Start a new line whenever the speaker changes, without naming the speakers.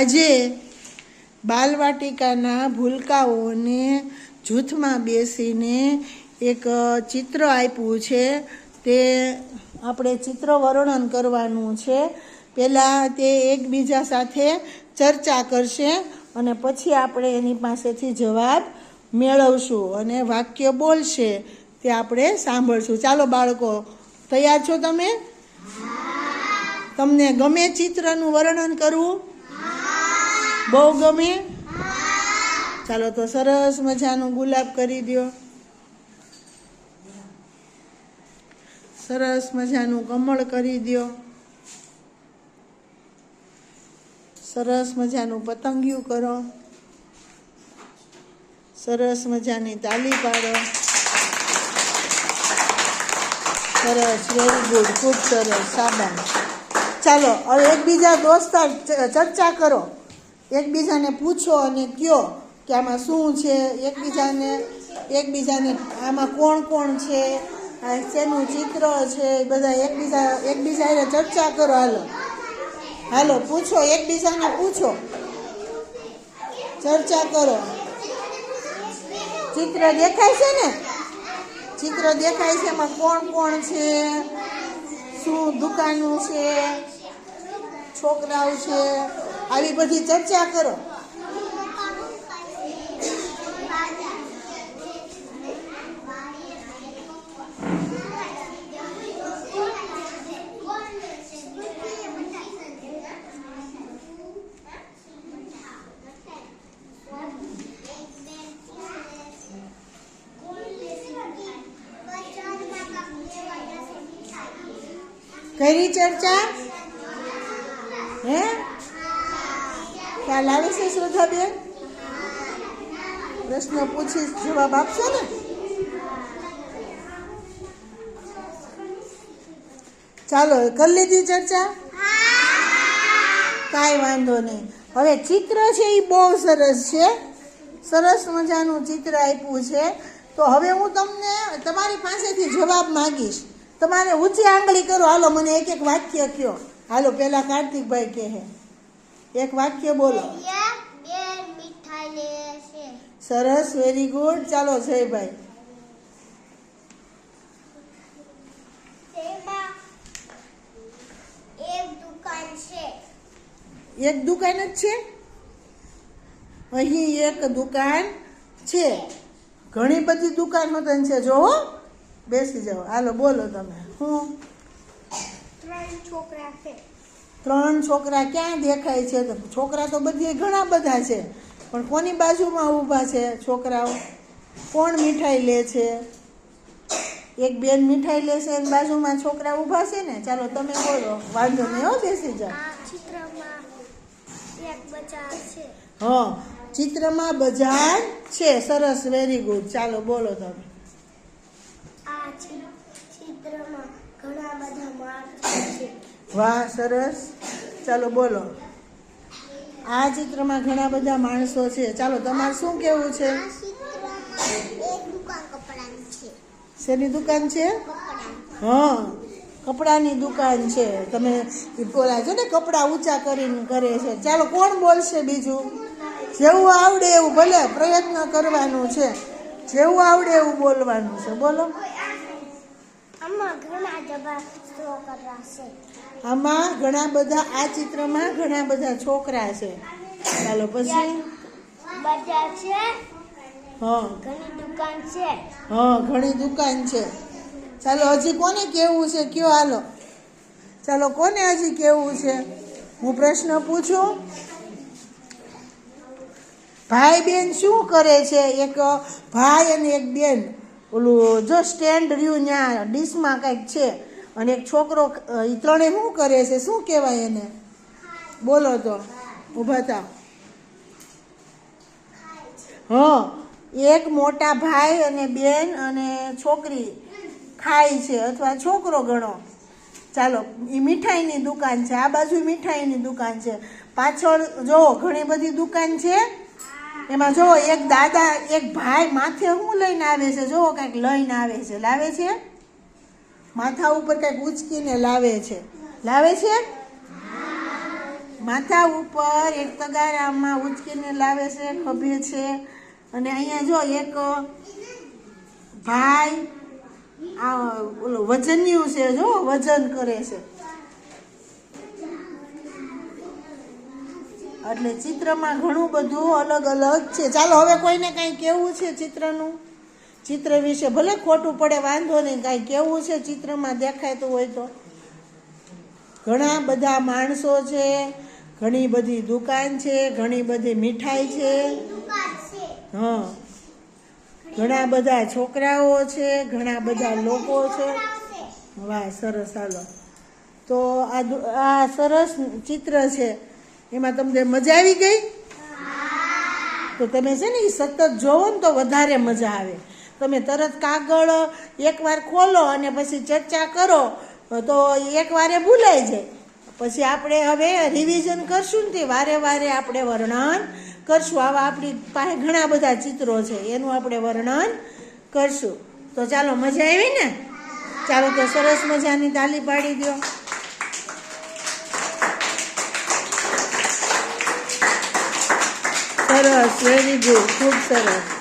આજે બાલવાટિકાના ભૂલકાઓને જૂથમાં બેસીને એક ચિત્ર આપ્યું છે. તે આપણે ચિત્ર વર્ણન કરવાનું છે. પહેલાં તે એકબીજા સાથે ચર્ચા કરશે અને પછી આપણે એની પાસેથી જવાબ મેળવશું અને વાક્ય બોલશે તે આપણે સાંભળશું. ચાલો બાળકો તૈયાર છો તમે? તમને ગમે ચિત્રનું વર્ણન કરવું? બહુ ગમે? ચાલો તો સરસ મજાનું ગુલાબ કરી દો સરસ મજાનું કમળ કરી દો સરસ મજાનું પતંગિયું કરો. સરસ મજાની તાલી પાડો. સરસ વેરી ગુડ ખૂબ સરસ, સાબાન. ચાલો, હવે એકબીજા દોસ્તાર ચર્ચા કરો. એકબીજાને પૂછો અને કયો કે આમાં શું છે? એકબીજાને એકબીજાને આમાં કોણ કોણ છે? શેનું ચિત્ર છે? બધા એકબીજા એકબીજા ચર્ચા કરો. હાલો. હાલો, પૂછો. એકબીજાને પૂછો. ચર્ચા કરો. ચિત્ર દેખાય છે ને? ચિત્ર દેખાય છે એમાં કોણ કોણ છે? શું દુકાનું છે? છોકરાઓ છે? આવી બધી ચર્ચા કરો. કરી ચર્ચા? હે? ખ્યાલ આવે છે શ્રદ્ધાબેન? પ્રશ્ન પૂછીશ જવાબ આપશો ને? ચાલો, કરી લીધી ચર્ચા? કાંઈ વાંધો નહીં. હવે ચિત્ર છે એ બહુ સરસ છે. સરસ મજાનું ચિત્ર આપ્યું છે. તો હવે હું તમને તમારી પાસેથી જવાબ માગીશ. તમારે ઊંચી આંગળી કરો. હાલો, મને એક એક વાક્ય કયો. હાલો પહેલાં કાર્તિકભાઈ કહે. એક વાક્ય બોલો. સરસ વેરી ગુડ ચાલો જયભાઈ.
એક દુકાન
જ છે? અહીં એક દુકાન છે. ઘણી બધી દુકાનો તને છે. જો હો. બેસી જાઓ. હાલો બોલો તમે. હું?
ત્રણ છોકરા છે.
ત્રણ છોકરા ક્યાં દેખાય છે? તો છોકરા તો બધી ઘણા બધા છે. પણ કોની બાજુમાં ઊભા છે છોકરાઓ? કોણ મીઠાઈ લે છે? એક બેન મીઠાઈ લે છે એની બાજુમાં છોકરા ઊભા છે ને? ચાલો તમે બોલો. વાંધો નહીં હો બેસી જાઓ. હા ચિત્રમાં બજાર છે. સરસ વેરી ગુડ ચાલો બોલો તમે.
આ ચિત્રમાં ઘણા બધા માણસો છે.
વાહ સરસ. ચાલો બોલો. આ ચિત્રમાં ઘણા બધા માણસો છે. ચાલો તમારે શું કેવું છે? શેની દુકાન છે? હા કપડાની દુકાન છે. તમે બોલા છો ને કપડાં ઊંચા કરીને કરે છે. ચાલો કોણ બોલશે બીજું? જેવું આવડે એવું ભલે પ્રયત્ન કરવાનું છે. જેવું આવડે એવું બોલવાનું છે. બોલો.
ઘણા
આમાં ઘણા બધા આ ચિત્રમાં ઘણા બધા છોકરા છે. ચાલો પછી.
બજાર છે.
હા.
ઘણી દુકાન છે.
હા ઘણી દુકાન છે. ચાલો હજી કોને કેવું છે? કયો હાલો. ચાલો કોને હજી કેવું છે? હું પ્રશ્ન પૂછું? ભાઈ બેન શું કરે છે? એક ભાઈ અને એક બેન. ઓલું જો સ્ટેન્ડ રહ્યું ત્યાં ડીશમાં કંઈક છે. અને એક છોકરો એ ત્રણે શું કરે છે? શું કહેવાય એને? બોલો તો. ઊભા થાવ. હા, એક મોટા ભાઈ અને બેન અને છોકરી ખાય છે અથવા છોકરો ગણો. ચાલો એ મીઠાઈની દુકાન છે. આ બાજુ મીઠાઈની દુકાન છે. પાછળ જો, ઘણી બધી દુકાન છે. એમાં જો, એક દાદા, એક ભાઈ માથે શું લઈને આવે છે? જો, કાંઈક લઈને આવે છે. લાવે છે? માથા ઉપર કંઈક ઉચકીને લાવે છે. લાવે છે? માથા ઉપર એક તગારામાં ઉચકીને લાવે છે, ખભે છે. અને અહીંયા જો એક ભાઈ આ ઓલું વજન્યું છે, જો વજન કરે છે. એટલે ચિત્રમાં ઘણું બધું અલગ અલગ છે. ચાલો હવે કોઈને કાંઈ કેવું છે ચિત્રનું? ચિત્ર વિશે ભલે ખોટું પડે વાંધો નહીં કાંઈ કેવું છે ચિત્રમાં દેખાતું હોય તો? ઘણા બધા માણસો છે ઘણી બધી દુકાન છે ઘણી બધી મીઠાઈ છે. હા. ઘણા બધા છોકરાઓ છે ઘણા બધા લોકો છે. વાહ સરસ હાલો. તો આ આ સરસ ચિત્ર છે. એમાં તમને મજા આવી ગઈ? તો તમે છે ને એ સતત જોવો ને તો વધારે મજા આવે. તમે તરત કાગળ એકવાર ખોલો અને પછી ચર્ચા કરો, તો એકવારે ભૂલાઈ જાય. પછી આપણે હવે રિવિઝન કરશું ને તે વારે વારે આપણે વર્ણન કરશું. આવા આપણી પાસે ઘણા બધા ચિત્રો છે, એનું આપણે વર્ણન કરશું. તો ચાલો મજા આવી ને? ચાલો તો સરસ મજાની તાલી પાડી દો. સરસ વેરી ગુડ ખૂબ સરસ.